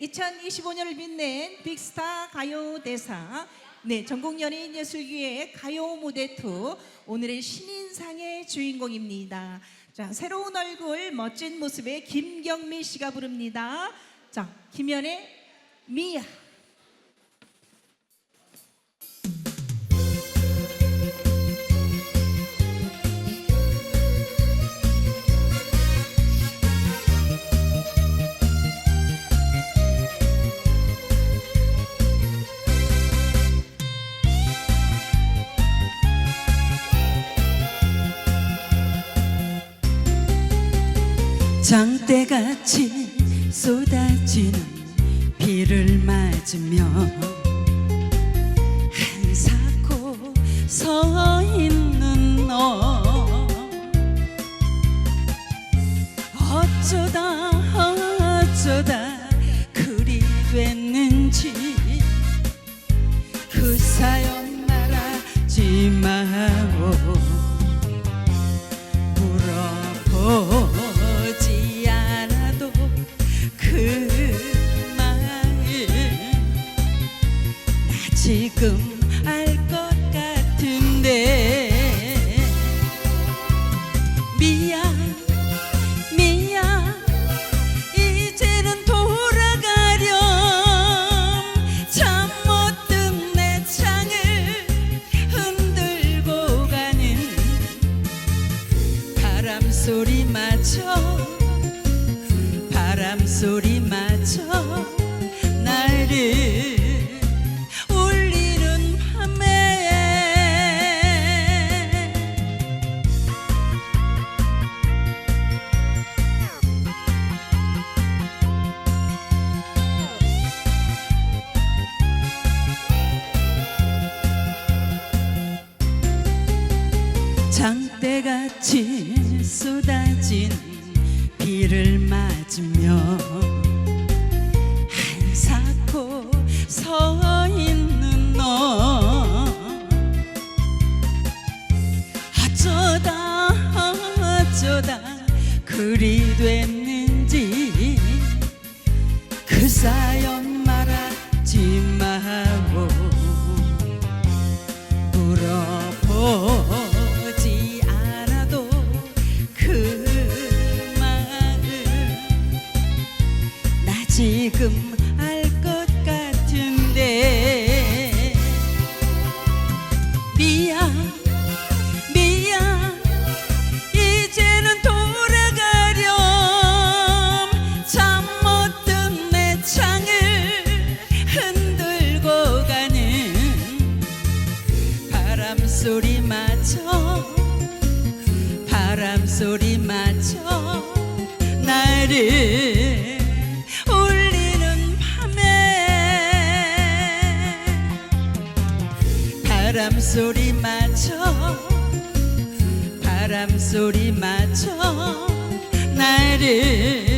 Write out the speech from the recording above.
2025년을 빛낸 빅스타 가요 대상 네, 전국 연예인 예술기의 가요 무대 2 오늘의 신인상의 주인공입니다. 자, 새로운 얼굴 멋진 모습의 김경미 씨가 부릅니다. 자, 김연의 미야. 장대같이 쏟아지는 비를 맞으며 한사코 서 있는 너. 어쩌다 어쩌다 그리 됐 지금 알 것 같은데. 미야 미야 이제는 돌아가렴. 잠 못 든 내 창을 흔들고 가는 바람 소리 맞춰 바람 소리 맞춰 장대같이 쏟아진 비를 맞으며 한사코 서 있는 너. 어쩌다 어쩌다 그리 됐는지 그 사연 지금 알 것 같은데. 미야 미야 이제는 돌아가렴. 잠 못 든 내 창을 흔들고 가는 바람 소리 맞춰 바람 소리 맞춰 나를 바람 소리 맞춰 바람 소리 맞춰 나를